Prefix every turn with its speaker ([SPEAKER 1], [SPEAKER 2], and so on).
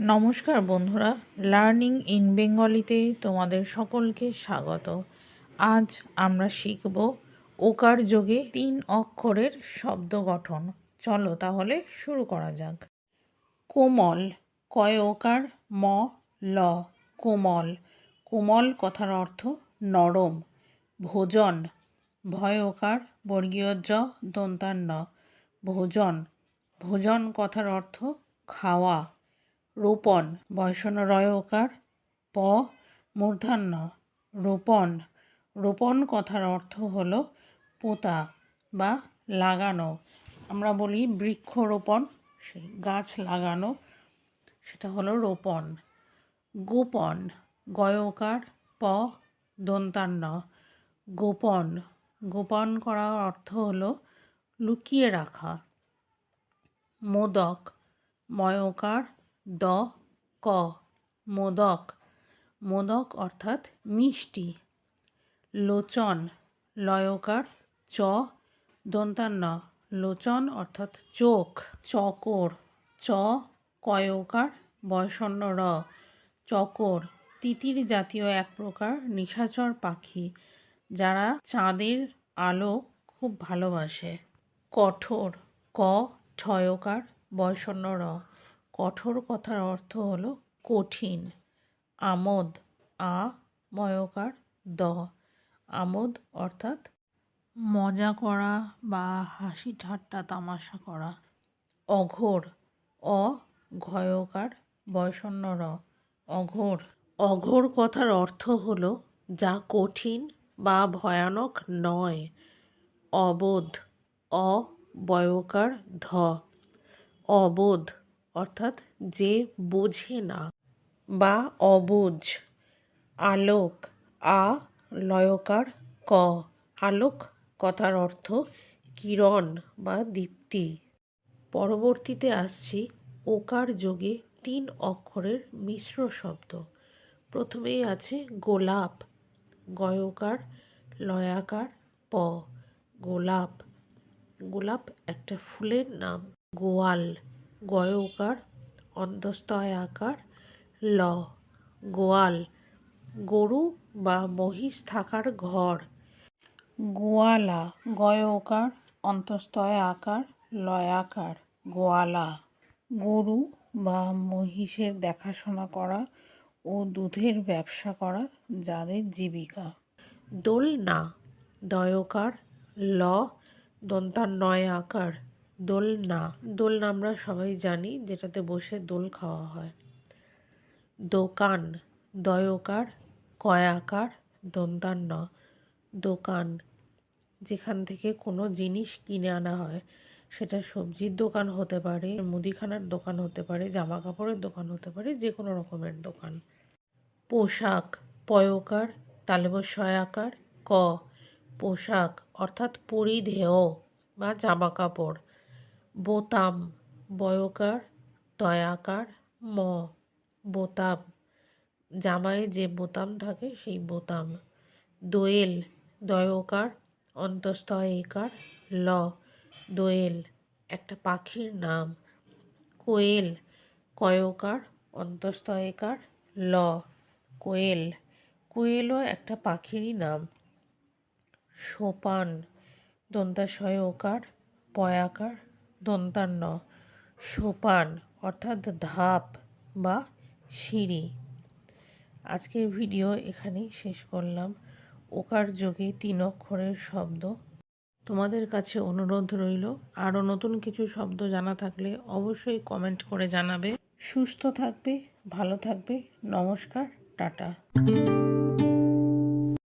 [SPEAKER 1] নমস্কার বন্ধুরা, learning in বেঙ্গলিতে তোমাদের সকলকে স্বাগত। আজ আমরা শিখব ওকার যোগে তিন অক্ষরের শব্দ গঠন। চলো তাহলে শুরু করা যাক। কোমল, কয় ওকার? ম, ল। কোমল কোমল কথার অর্থ নরম। ভোজন, ভয় ওকার? বর্গীয় জ, দন্তান্ন। ভোজন ভোজন কথার অর্থ খাওয়া। রোপণ বয়সন রয় ওকার, প, মূর্ধান্য, রোপণ। রোপণ কথার অর্থ হলো পোতা বা লাগানো। আমরা বলি বৃক্ষরোপণ, সেই গাছ লাগানো, সেটা হলো রোপণ। গোপন গয়কার প, দন্তান্ন। গোপন গোপন করার অর্থ হলো লুকিয়ে রাখা। মোদক ময়কার দ, ক, মোদক। মোদক অর্থাৎ মিষ্টি। লোচন, লয়কার, চ, দন্তান্ন। লোচন অর্থাৎ চোখ। চকর, চ, কয়কার, বয়সন্ন র। চকর, তিতির জাতীয় এক প্রকার নিশাচর পাখি, যারা চাঁদের আলো খুব ভালোবাসে। কঠোর, ক, ঠয়কার, বয়সন্ন র। কঠোর কথার অর্থ হলো কঠিন। আমোদ, আ, ময়কার, দ। আমোদ অর্থাৎ মজা করা বা হাসি ঠাট্টা তামাশা করা। অঘোর, অ, ঘয়কার বয়সন্ন র। অঘোর অঘোর কথার অর্থ হলো যা কঠিন বা ভয়ানক নয়। অবোধ, অ, বয়কার, ধ। অবোধ অর্থাৎ যে বোঝে না বা অবুঝ। আলোক, আ, লয়কার, ক। আলোক কথার অর্থ কিরণ বা দীপ্তি। পরবর্তীতে আসছি ওকার যোগে তিন অক্ষরের মিশ্র শব্দ। প্রথমেই আছে গোলাপ, গয়কার, লয়াকার, প। গোলাপ। গোলাপ একটা ফুলের নাম গোয়াল। গয়কার অন্তস্তয় আকার ল, গোয়াল, গরু বা মহিষ থাকার ঘর। গোয়ালা, গয়কার অন্তস্তয় আকার লয়াকার, গোয়ালা। গরু বা মহিষের দেখাশোনা করা ও দুধের ব্যবসা করা যাদের জীবিকা। দোলনা, দয়কার, ল দন্তান্নয় আকার দোলনা দোলনা আমরা সবাই জানি, যেটাতে বসে দোল খাওয়া হয়। দোকান, দয়কার, কয়াকার, দন্তান্ন। দোকান, যেখান থেকে কোনো জিনিস কিনে আনা হয়, সেটা সবজির দোকান হতে পারে, মুদিখানার দোকান হতে পারে জামা কাপড়ের দোকান হতে পারে যে কোনো রকমের দোকান। পোশাক, পয়কার তালেবস্বয়াকার ক। পোশাক, অর্থাৎ পরিধেয় বা জামা কাপড় বোতাম, বয়কার তয়াকার ম, বোতাম। জামায় যে বোতাম থাকে, সেই বোতাম। দোয়েল, দয়কার অন্তস্তয়কার ল, দোয়েল, একটা পাখির নাম। কোয়েল, কয়কার অন্তস্তয়কার ল, কোয়েল। কোয়েলও একটা পাখিরই নাম। সোপান দন্তাশয়কার পয়াকার দন্তান্ন, সোপান অর্থাৎ ধাপ বা সিঁড়ি। আজকের ভিডিও এখানেই শেষ করলাম। ওকার যোগে তিন অক্ষরের শব্দ। তোমাদের কাছে অনুরোধ রইল, আরও নতুন কিছু শব্দ জানা থাকলে অবশ্যই কমেন্ট করে জানাবে। সুস্থ থাকবে, ভালো থাকবে। নমস্কার, টাটা।